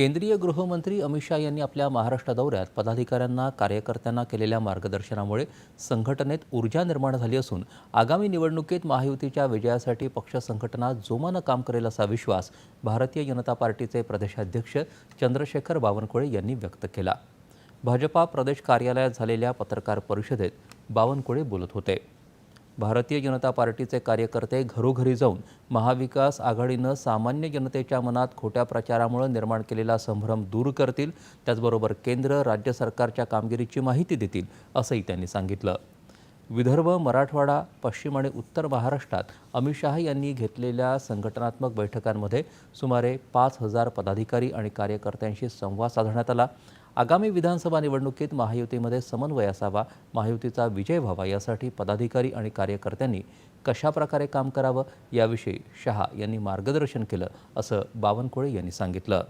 केंद्रीय गृहमंत्री अमित शाह यांनी आपल्या महाराष्ट्र दौऱ्यात पदाधिकाऱ्यांना कार्यकर्त्यांना केलेल्या मार्गदर्शनामुळे संघटनेत ऊर्जा निर्माण झाली असून आगामी निवडणुकीत महायुतीच्या विजयासाठी पक्ष संघटना जोमानं काम करेल असा विश्वास भारतीय जनता पार्टीचे प्रदेशाध्यक्ष चंद्रशेखर बावनकुळे यांनी व्यक्त केला. भाजपा प्रदेश कार्यालयात झालेल्या पत्रकार परिषदेत बावनकुळे बोलत होते. भारतीय जनता पार्टीचे कार्यकर्ते घरोघरी जाऊन महाविकास आघाडीनं सामान्य जनतेच्या मनात खोट्या प्रचारामुळे निर्माण केलेला संभ्रम दूर करतील त्याचबरोबर केंद्र राज्य सरकारच्या कामगिरीची माहिती देतील असंही त्यांनी सांगितलं. विदर्भ मराठवाडा पश्चिम आणि उत्तर महाराष्ट्रात अमित शहा यांनी घेतलेल्या संघटनात्मक बैठकांमध्ये सुमारे पाच हजार पदाधिकारी आणि कार्यकर्त्यांशी संवाद साधण्यात आला. आगामी विधानसभा निवडणुकीत महायुतीमध्ये समन्वय असावा महायुतीचा विजय व्हावा यासाठी पदाधिकारी आणि कार्यकर्त्यांनी कशाप्रकारे काम करावं याविषयी शहा यांनी मार्गदर्शन केलं असं बावनकुळे यांनी सांगितलं.